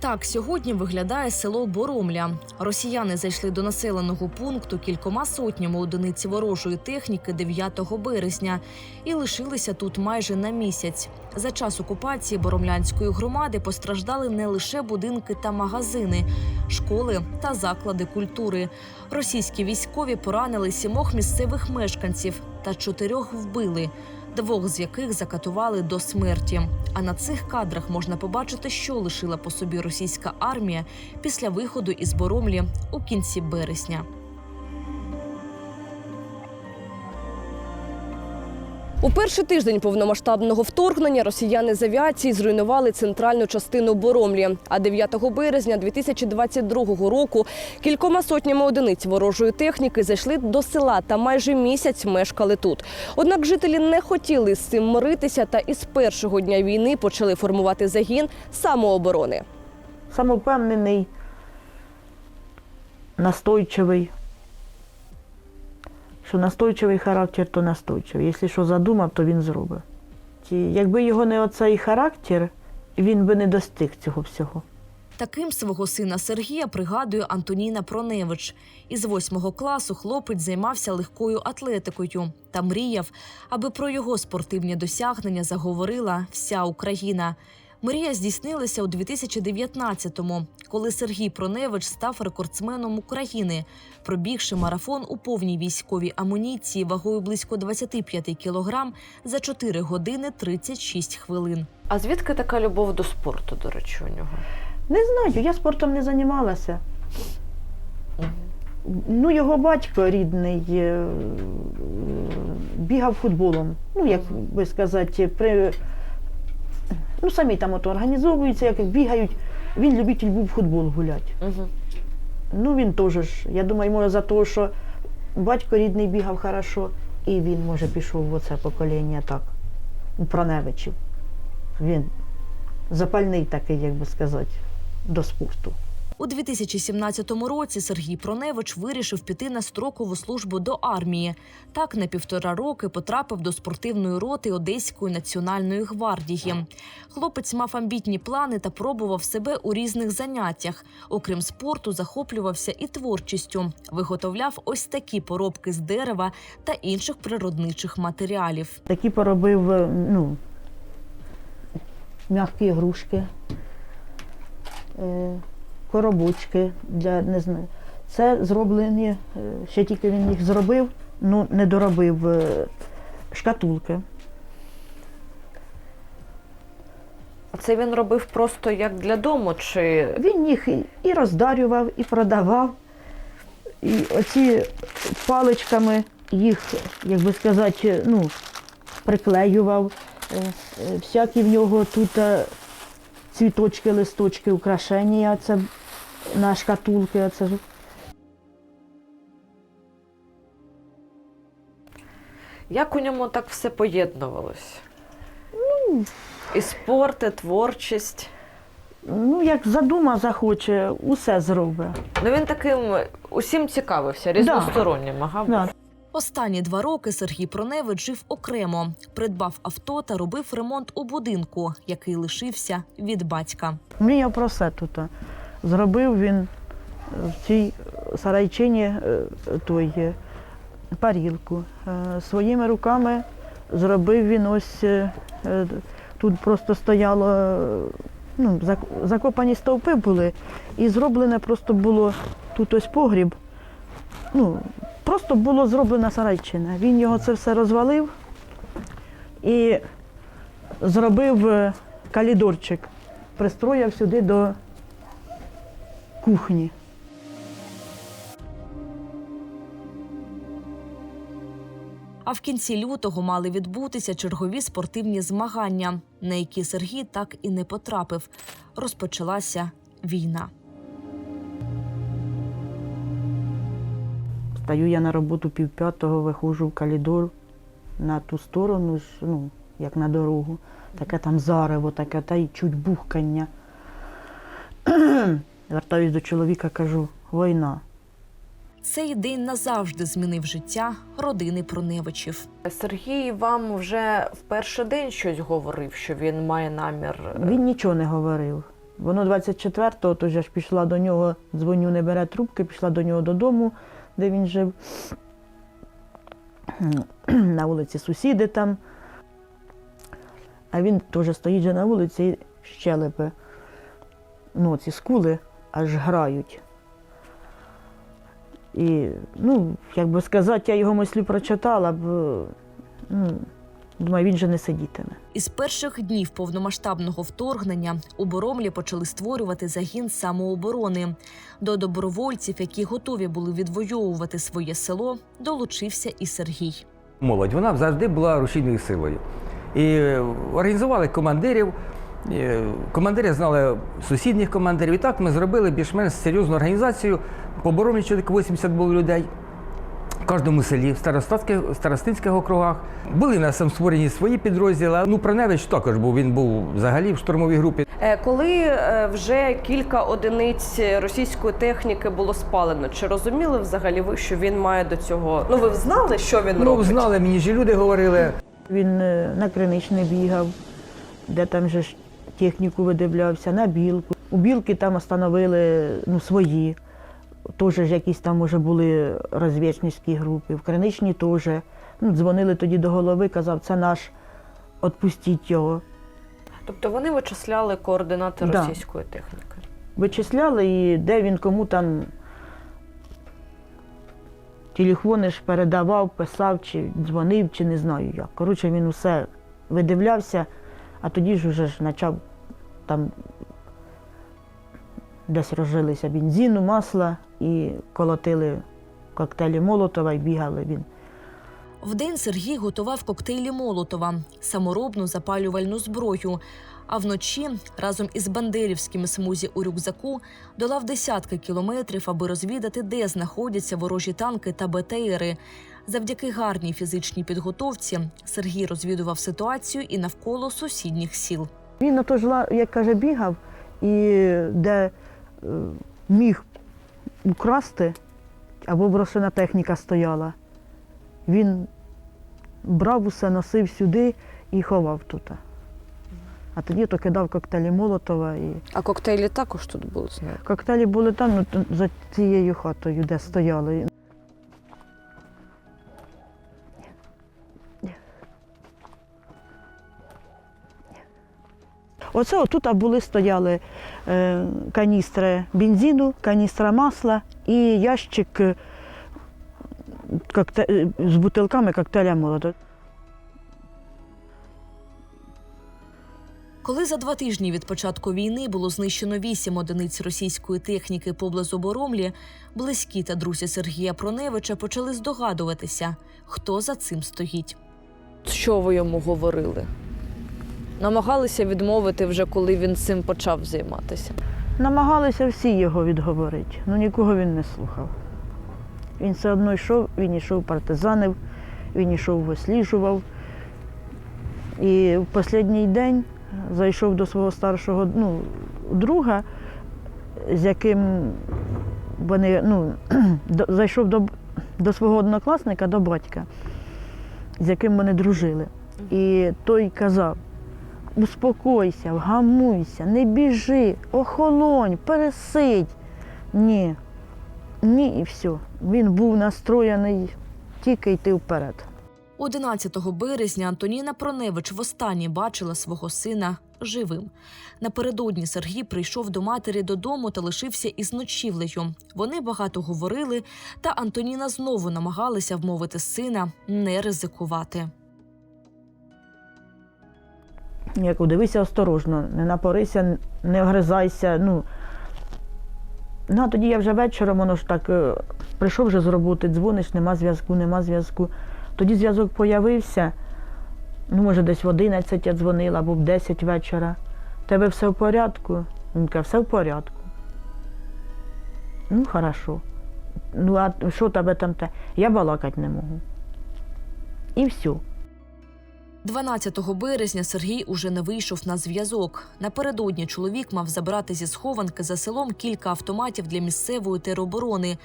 Так сьогодні виглядає село Боромля. Росіяни зайшли до населеного пункту кількома сотнями одиниць ворожої техніки 9 березня і лишилися тут майже на місяць. За час окупації Боромлянської громади постраждали не лише будинки та магазини, школи та заклади культури. Російські військові поранили сімох місцевих мешканців та чотирьох вбили. Двох з яких закатували до смерті. А на цих кадрах можна побачити, що лишила по собі російська армія після виходу із Боромлі у кінці березня. У перший тиждень повномасштабного вторгнення росіяни з авіації зруйнували центральну частину Боромлі. А 9 березня 2022 року кількома сотнями одиниць ворожої техніки зайшли до села та майже місяць мешкали тут. Однак жителі не хотіли з цим миритися та із першого дня війни почали формувати загін самооборони. самовпевнений, настойчивий. Що настойчивий характер, то настойчивий. Якщо що задумав, то він зробить. Ті- Якби його не оцей характер, він би не достиг цього всього. Таким свого сина Сергія пригадує Антоніна Проневич. Із восьмого класу хлопець займався легкою атлетикою та мріяв, аби про його спортивні досягнення заговорила вся Україна. Мрія здійснилася у 2019-му, коли Сергій Проневич став рекордсменом України, пробігши марафон у повній військовій амуніції вагою близько 25 кілограм за 4 години 36 хвилин. А звідки така любов до спорту, до речі, у нього? Не знаю, я спортом не займалася. Ну, його батько рідний е, бігав футболом. Ну, як би сказати, при... ну, самі там ото організовуються, як бігають. Він любитель був в футбол гуляти. Угу. Ну, він теж ж. Я думаю, може, за те, що батько рідний бігав хорошо, і він, може, пішов в оце покоління так, у Проневичів. Він запальний такий, як би сказати, до спорту. У 2017 році Сергій Проневич вирішив піти на строкову службу до армії. Так на півтора роки потрапив до спортивної роти Одеської національної гвардії. Хлопець мав амбітні плани та пробував себе у різних заняттях. Окрім спорту, захоплювався і творчістю. Виготовляв ось такі поробки з дерева та інших природничих матеріалів. Такі поробив е, ну, м'які ігрушки, е, коробочки для не знаю. Це зроблені, е, ще тільки він їх зробив, ну не доробив е, шкатулки. А це він робив просто як для дому, чи Він їх і- роздарював, і продавав. І оці паличками їх, як би сказати, ну, приклеював. Е, Всякі в нього тут цвіточки, листочки, украшення це на шкатулки. Оце. ж. як у ньому так все поєднувалось? Ну, і спорт, і творчість. Ну, як задума захоче, усе зробить. Ну він таким усім цікавився, різностороннім, ага. Да. Останні два роки Сергій Проневич жив окремо, придбав авто та робив ремонт у будинку, який лишився від батька. Мріяв про все тут. Зробив він в цій сарайчині е, той е, парілку. Е, Своїми руками зробив він ось е, е, тут просто стояло, е, ну, закопані стовпи були, і зроблене просто було тут ось погріб. Ну, просто було зроблена сарайчина. Він його це все розвалив і зробив е, калідорчик пристроїв сюди до кухні. А в кінці лютого мали відбутися чергові спортивні змагання, на які Сергій так і не потрапив. Розпочалася війна. Стаю я на роботу півп'ятого, виходжу в калідор на ту сторону, ну, як на дорогу. Таке там зарево, таке, та й чуть бухкання. Вертаюсь до чоловіка, кажу, війна. Цей день назавжди змінив життя родини Проневичів. Сергій вам вже в перший день щось говорив, що він має намір. Він нічого не говорив. Воно 24-го, тож я ж пішла до нього, дзвоню, не бере трубки, пішла до нього додому, де він жив. На вулиці сусіди там. А він теж стоїть же на вулиці і щелепи. Ну, ці скули аж грають. І, ну, як би сказати, я його мислю прочитала, б, ну, думаю, він же не сидітиме. Із перших днів повномасштабного вторгнення у Боромлі почали створювати загін самооборони. До добровольців, які готові були відвоювати своє село, долучився і Сергій. Молодь вона завжди була рушійною силою. І організували командирів. Командири знали сусідніх командирів. І так ми зробили більш-менш серйозну організацію. По Боромлі чоловік 80 було людей. Кожному селі, в старостатських, старостинських округах. Були в нас там створені свої підрозділи. Ну, Проневич також був, він був взагалі в штурмовій групі. Е, Коли е, вже кілька одиниць російської техніки було спалено, чи розуміли взагалі ви, що він має до цього? Ну ви знали, що він Ну, робить? знали, мені ж і люди говорили. Він е, на криничний бігав, де там же ж техніку видивлявся, на білку. У білки там остановили ну, свої. Теж якісь там може були розвідницькі групи. В криничній теж. Ну, дзвонили тоді до голови, казав, це наш, відпустіть його. Тобто вони вичисляли координати Да. російської техніки. Вичисляли і де він кому там телефони ж передавав, писав, чи дзвонив, чи не знаю як. Коротше, він усе видивлявся, а тоді ж уже ж почав там десь розжилися бензину, масла і колотили коктейлі Молотова і бігали він. Вдень Сергій готував коктейлі Молотова, саморобну запалювальну зброю. А вночі разом із бандерівськими смузі у рюкзаку долав десятки кілометрів, аби розвідати, де знаходяться ворожі танки та БТРи. Завдяки гарній фізичній підготовці Сергій розвідував ситуацію і навколо сусідніх сіл. Він на то жила, як каже, бігав, і де міг украсти, або брошена техніка стояла. Він брав усе, носив сюди і ховав тут. А тоді то кидав коктейлі Молотова. І... А коктейлі також тут були? Коктейлі були там, ну, за цією хатою, де стояли. Оце отут були стояли е, каністри бензину, каністра масла і ящик е, з бутилками коктейля молота. Коли за два тижні від початку війни було знищено вісім одиниць російської техніки поблизу Боромлі, близькі та друзі Сергія Проневича почали здогадуватися, хто за цим стоїть. Що ви йому говорили? Намагалися відмовити вже, коли він цим почав займатися. Намагалися всі його відговорити, але нікого він не слухав. Він все одно йшов, він йшов партизанив, він йшов висліджував. І в останній день зайшов до свого старшого ну, друга, з яким вони, ну, зайшов до, до свого однокласника, до батька, з яким вони дружили. І той казав, успокойся, вгамуйся, не біжи, охолонь, пересидь. Ні, ні, і все. Він був настроєний тільки йти вперед. 11 березня Антоніна Проневич востаннє бачила свого сина живим. Напередодні Сергій прийшов до матері додому та лишився із ночівлею. Вони багато говорили, та Антоніна знову намагалася вмовити сина не ризикувати. Я кажу, дивися осторожно, не напорися, не огризайся. Ну, ну а тоді я вже вечором, воно ж так, е, прийшов вже з роботи, дзвониш, нема зв'язку, нема зв'язку. Тоді зв'язок появився, ну, може, десь в 11 я дзвонила або в 10 вечора. Тебе все в порядку? Він каже, все в порядку. Ну, хорошо. Ну, а що тебе там те? Я балакати не можу. І все. 12 березня Сергій уже не вийшов на зв'язок. Напередодні чоловік мав забрати зі схованки за селом кілька автоматів для місцевої тероборони.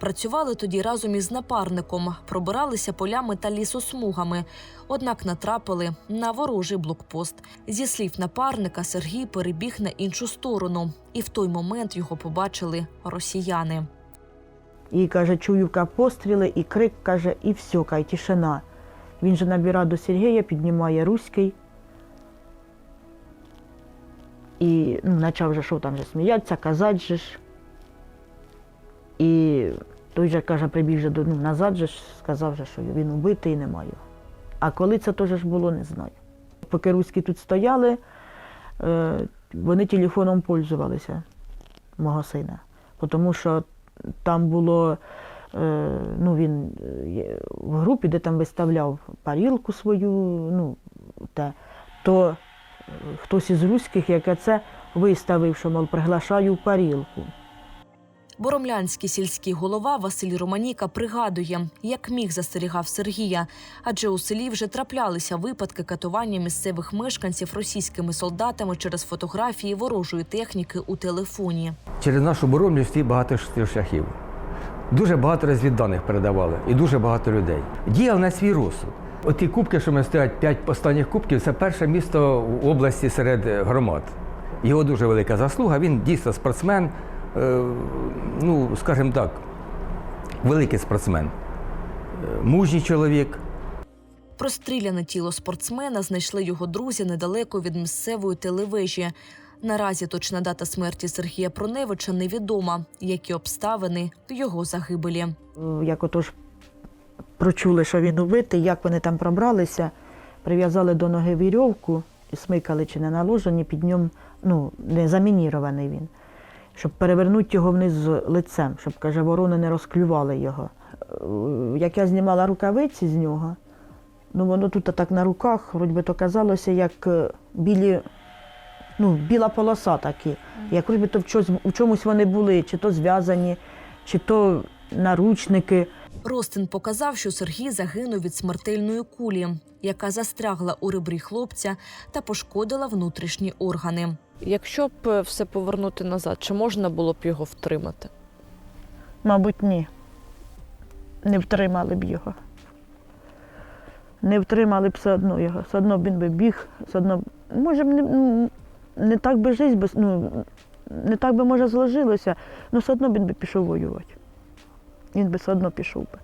Працювали тоді разом із напарником, пробиралися полями та лісосмугами. Однак натрапили на ворожий блокпост. Зі слів напарника, Сергій перебіг на іншу сторону, і в той момент його побачили росіяни. І каже, чую постріли, і крик каже, і все, кай тишина. Він же набирає до Сергія, піднімає руський. І ну, почав же, що там же сміятися, казати же ж. І той же каже, прибіг же до ну, назад, же сказав, же, що він убитий і немає. А коли це теж було, не знаю. Поки руські тут стояли, е, вони телефоном пользувалися мого сина. Тому що там було, ну він е, в групі, де там виставляв парілку свою, ну, те, то е, хтось із руських, яке це виставив, що, мов, приглашаю в парілку. Боромлянський сільський голова Василь Романіка пригадує, як міг застерігав Сергія, адже у селі вже траплялися випадки катування місцевих мешканців російськими солдатами через фотографії ворожої техніки у телефоні. Через нашу боромлю всі багато шляхів. Дуже багато розвідданих передавали і дуже багато людей. Діяв на свій розсуд. Оті кубки, що ми стоять, п'ять останніх кубків, це перше місто в області серед е, громад. Його дуже велика заслуга. Він дійсно спортсмен, е, ну, скажімо так, великий спортсмен, Е, мужній чоловік. Простріляне тіло спортсмена знайшли його друзі недалеко від місцевої телевежі. Наразі точна дата смерті Сергія Проневича невідома, які обставини його загибелі. Е, Як отож прочули, що він убитий, як вони там пробралися, прив'язали до ноги вірьовку і смикали чи не наложені, під ньому, ну, не замінірований він, щоб перевернути його вниз лицем, щоб, каже, ворони не розклювали його. Е, Як я знімала рукавиці з нього, ну воно тут так на руках, вроді би то казалося, як е, білі, ну, біла полоса такі, як би то в чомусь, вони були, чи то зв'язані, чи то наручники. Ростин показав, що Сергій загинув від смертельної кулі, яка застрягла у ребрі хлопця та пошкодила внутрішні органи. Якщо б е, все повернути назад, чи можна було б його втримати? Мабуть, ні. Не втримали б його. Не втримали б все одно його. Все одно б він би біг, все одно. б- Може, б не, не так би життя, ну, не так би, може, зложилося, але все одно він би пішов воювати. Він би все одно пішов би.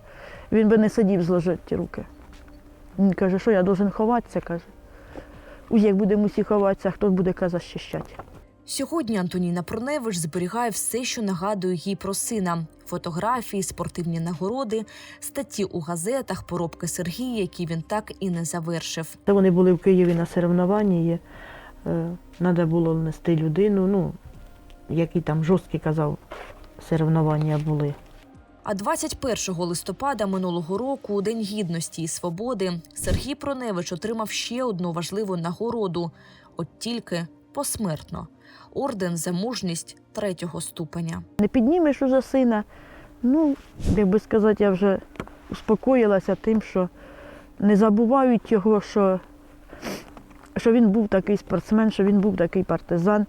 Він би не сидів зложити ті руки. Він каже, що я должен ховатися, каже. Як будемо усі ховатися, хто буде каза. Сьогодні Антоніна Проневич зберігає все, що нагадує їй про сина: фотографії, спортивні нагороди, статті у газетах, поробки Сергія, які він так і не завершив. Вони були в Києві на соревнованні. Треба було нести людину, ну, які там жорсткі казав, соревнування були. А 21 листопада минулого року, у День гідності і свободи, Сергій Проневич отримав ще одну важливу нагороду, от тільки посмертно орден за мужність третього ступеня. Не піднімеш уже сина. Ну, як би сказати, я вже успокоїлася тим, що не забувають його, що, що він був такий спортсмен, що він був такий партизан.